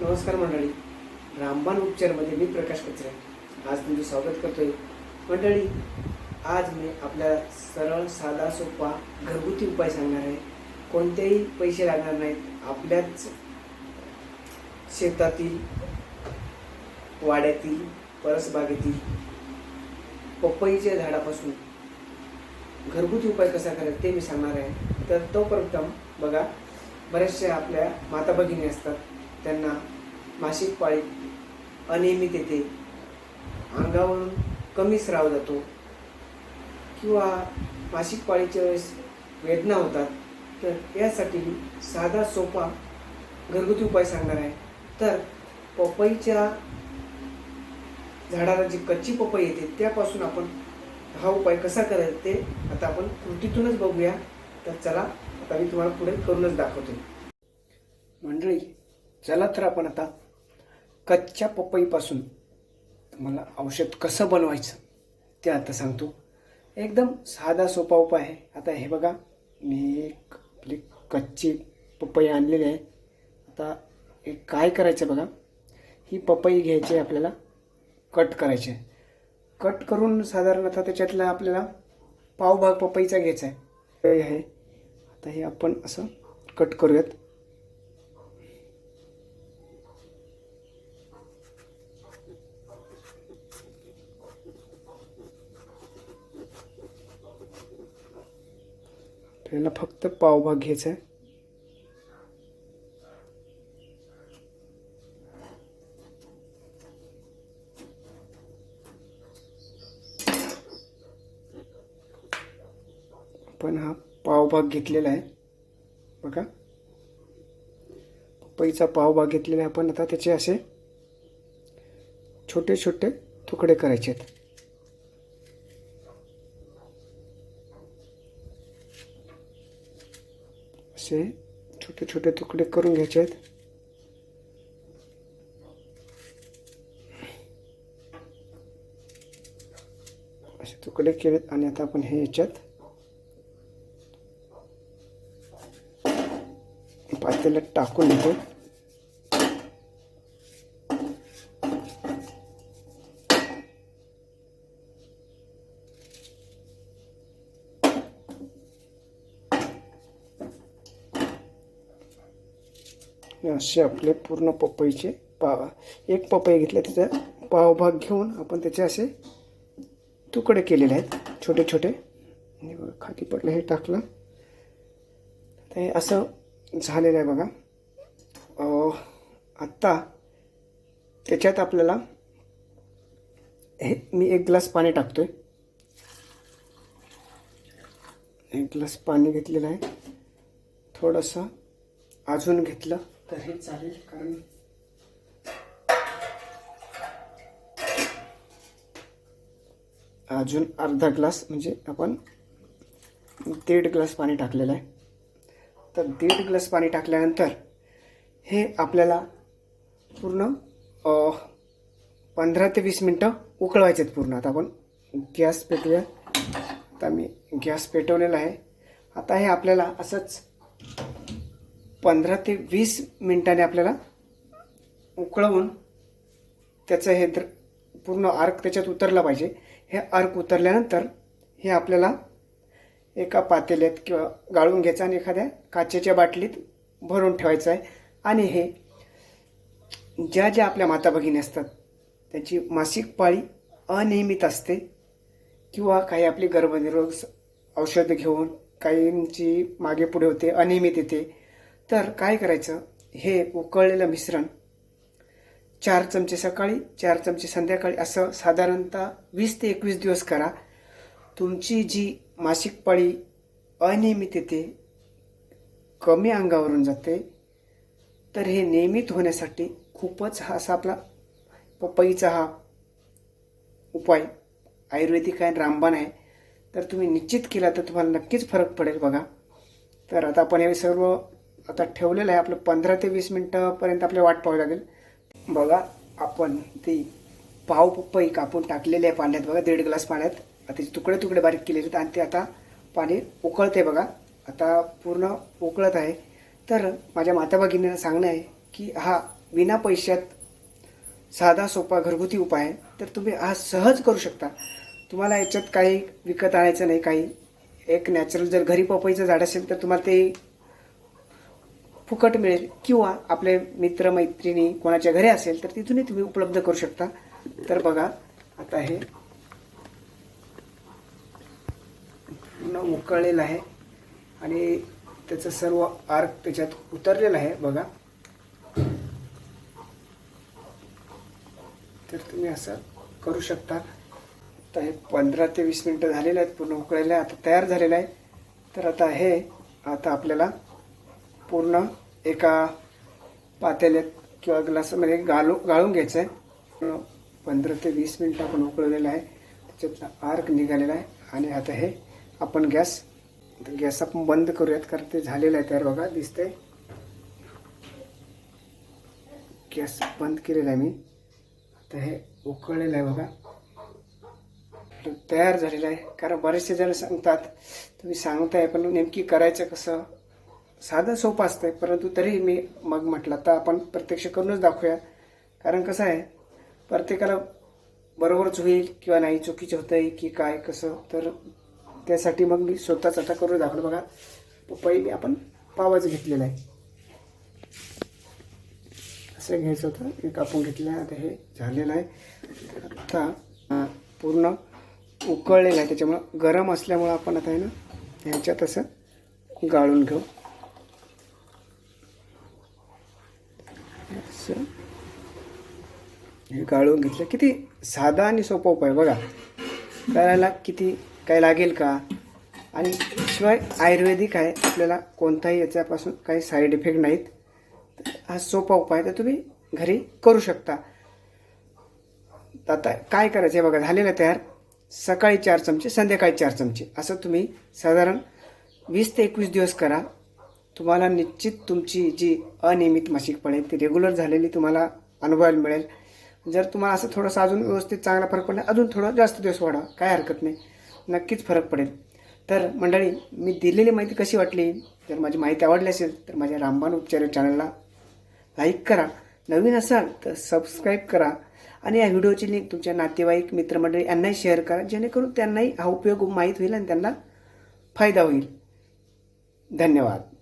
नमस्कार मंडळी. रामबाण उपचारमध्ये मी प्रकाश कचरे. आज तुमचं स्वागत करतोय. मंडळी आज मी आपल्याला सरळ साधा सोपा घरगुती उपाय सांगणार आहे. कोणतेही पैसे लागणार नाहीत. आपल्याच शेतातील वाड्यातील परसबागेतील पपईच्या झाडापासून घरगुती उपाय कसा करायचा ते मी सांगणार आहे. तर तो प्रथम बघा बऱ्याचशा आपल्या माता भगिनी असतात. त्यांना मासिक पाळीत अनियमित येते अंगावरून कमी स्राव जातो. किंवा मासिक पाळीच्या वेळेस वेदना होतात तर यासाठी साधा सोपा घरगुती उपाय सांगणार आहे. तर पपईच्या झाडाला जी कच्ची पपई येते त्यापासून आपण हा उपाय कसा करायचा ते आता आपण कृतीतूनच बघूया. तर चला आता मी तुम्हाला पुढे करूनच दाखवतो. मंडळी चला तर आपण आता कच्च्या पपईपासून मला औषध कसं बनवायचं ते आता सांगतो. एकदम साधा सोपा उपाय आहे. आता हे बघा मी एक आपली कच्ची पपई आणलेली आहे. आता एक काय करायचं बघा ही पपई घ्यायची आहे आपल्याला कट करायची आहे. कट करून साधारणतः त्याच्यातला आपल्याला पावभाग पपईचा घ्यायचा आहे. हे आहे. आता हे आपण असं कट करूयात. आपल्याला फक्त पावभाग घ्यायचा आहे. आपण हा पावभाग घेतलेला आहे. बघा. पपईचा पावभाग घेतलेला आहे आपण. आता त्याचे असे छोटे छोटे तुकडे करायचे आहेत. असे छोटे छोटे तुकडे करून घ्यायचे आहेत असे तुकडे केलेत आणि आता आपण हे याच्यात पातेल्यात टाकून घेतो असे आपले पूर्ण पपईचे पाव. एक पपई घेतले त्याचा पावभाग घेऊन आपण त्याचे असे तुकडे केलेले आहेत छोटे छोटे. आणि बघा खाली पडलं हे टाकलं. तर हे असं झालेलं आहे बघा. आत्ता त्याच्यात आपल्याला हे मी एक ग्लास पाणी टाकतो आहे एक ग्लास पाणी घेतलेलं आहे. थोडंसं अजून घेतलं. तर हे चालेल कारण अजून अर्धा ग्लास म्हणजे आपण दीड ग्लास पाणी टाकलेलं आहे. तर दीड ग्लास पाणी टाकल्यानंतर हे आपल्याला पूर्ण पंधरा ते वीस मिनटं उकळवायचे आहेत पूर्ण. आता आपण गॅस पेटूया आता मी गॅस पेटवलेला आहे. आता हे आपल्याला असंच पंधरा ते वीस मिनिटाने आपल्याला उकळवून त्याचं हे द्र पूर्ण आर्क त्याच्यात उतरला पाहिजे. हे आर्क उतरल्यानंतर हे आपल्याला एका पातेल्यात किंवा गाळून घ्यायचं आणि एखाद्या काचेच्या बाटलीत भरून ठेवायचं आहे. आणि हे ज्या ज्या आपल्या माता भगिनी असतात त्यांची मासिक पाळी अनियमित असते किंवा काही आपली गर्भनिरोग औषधं घेऊन काहींची मागे पुढे होते अनियमित येते. तर काय करायचं? हे उकळलेलं मिश्रण चार चमचे सकाळी चार चमचे संध्याकाळी असं साधारणतः वीस ते एकवीस दिवस करा. तुमची जी मासिक पाळी अनियमित येते कमी अंगावरून जाते तर हे नियमित होण्यासाठी खूपच हा असा आपला पपईचा हा उपाय आयुर्वेदिक आहे रामबाण आहे. तर तुम्ही निश्चित केला तर तुम्हाला नक्कीच फरक पडेल बघा. तर आता आपण हे सर्व आता ठेवलेलं आहे आपलं पंधरा ते वीस मिनटापर्यंत आपल्याला वाट पाहावी लागेल. बघा आपण ती पाव पपई कापून टाकलेली आहे पाण्यात. बघा दीड ग्लास पाण्यात. आता त्याचे तुकडे तुकडे बारीक केलेले आहेत आणि ते आता पाणी उकळते बघा. आता पूर्ण उकळत आहे. तर माझ्या माता भगिनींना सांगणं आहे की हा विना पैशात साधा सोपा घरगुती उपाय आहे. तर तुम्ही हा सहज करू शकता. तुम्हाला याच्यात काही विकत आणायचं नाही काही. एक नॅचरल जर घरी पपईचं झाड असेल तर तुम्हाला ते फुकट मिळेल किंवा आपले मित्र मैत्रिणी कोणाच्या घरी असेल तर तिथूनही तुम्ही उपलब्ध करू शकता. तर बघा आता हे पूर्ण उकळलेलं आहे आणि त्याचं सर्व आर्क त्याच्यात उतरलेलं आहे बघा. तर तुम्ही असं करू शकता. आता हे पंधरा ते वीस मिनटं झालेले आहेत पूर्ण उकळलेलं आहे आता तयार झालेलं आहे. तर आता हे आता आपल्याला पूर्ण एका पातेल्यात किंवा ग्लासामध्ये गाळू गाळून घ्यायचं आहे. पंधरा ते वीस मिनटं आपण उकळलेलं आहे. त्याच्यातला आर्क निघालेला आहे. आणि आता हे आपण गॅस गॅस आपण बंद करूयात कारण ते झालेलं आहे तयार बघा दिसतंय. गॅस बंद केलेला आहे मी. आता हे उकळलेलं आहे बघा. तयार झालेलं आहे. कारण बरेचसे जण सांगतात तुम्ही सांगताय पण नेमकी करायचं कसं? साधं सोपं असतंय परंतु तरी मी मग म्हटलं तर आपण प्रत्यक्ष करूनच दाखवूया. कारण कसं आहे प्रत्येकाला बरोबरच होईल किंवा नाही चुकीचं होतं आहे की काय कसं तर त्यासाठी मग मी स्वतःच आता करून दाखवलं. बघा पपई मी आपण पावाचं घेतलेलं आहे. असं घ्यायचं होतं हे कापून घेतलं आहे आता हे झालेलं आहे. आता पूर्ण उकळलेलं आहे त्याच्यामुळं गरम असल्यामुळं आपण आता आहे ना ह्याच्यात असं गाळून घेऊ. असं. हे गाळून घेतलं. किती साधा आणि सोपा उपाय बघा. करायला किती काय लागेल का? आणि शिवाय आयुर्वेदिक आहे. आपल्याला कोणताही याच्यापासून काही साईड इफेक्ट नाहीत. हा सोपा उपाय तर तुम्ही घरी करू शकता. आता काय करायचं? आहे बघा. झालेलं तयार. सकाळी चार चमचे संध्याकाळी चार चमचे. असं तुम्ही साधारण वीस ते एकवीस दिवस करा. तुम्हाला निश्चित तुमची जी अनियमित मासिक पडेल ती रेग्युलर झालेली तुम्हाला अनुभवायला मिळेल. जर तुम्हाला असं थोडंसं अजून व्यवस्थित चांगला फरक पडला अजून थोडं जास्त दिवस वाढा काय हरकत नाही. नक्कीच फरक पडेल. तर मंडळी मी दिलेली माहिती कशी वाटली? जर माझी माहिती आवडली असेल तर माझ्या रामबाण उपचार चॅनलला लाईक करा. नवीन असाल तर सबस्क्राईब करा. आणि या व्हिडिओची लिंक तुमच्या नातेवाईक मित्रमंडळी यांनाही शेअर करा. जेणेकरून त्यांनाही हा उपयोग माहीत होईल आणि त्यांना फायदा होईल. धन्यवाद.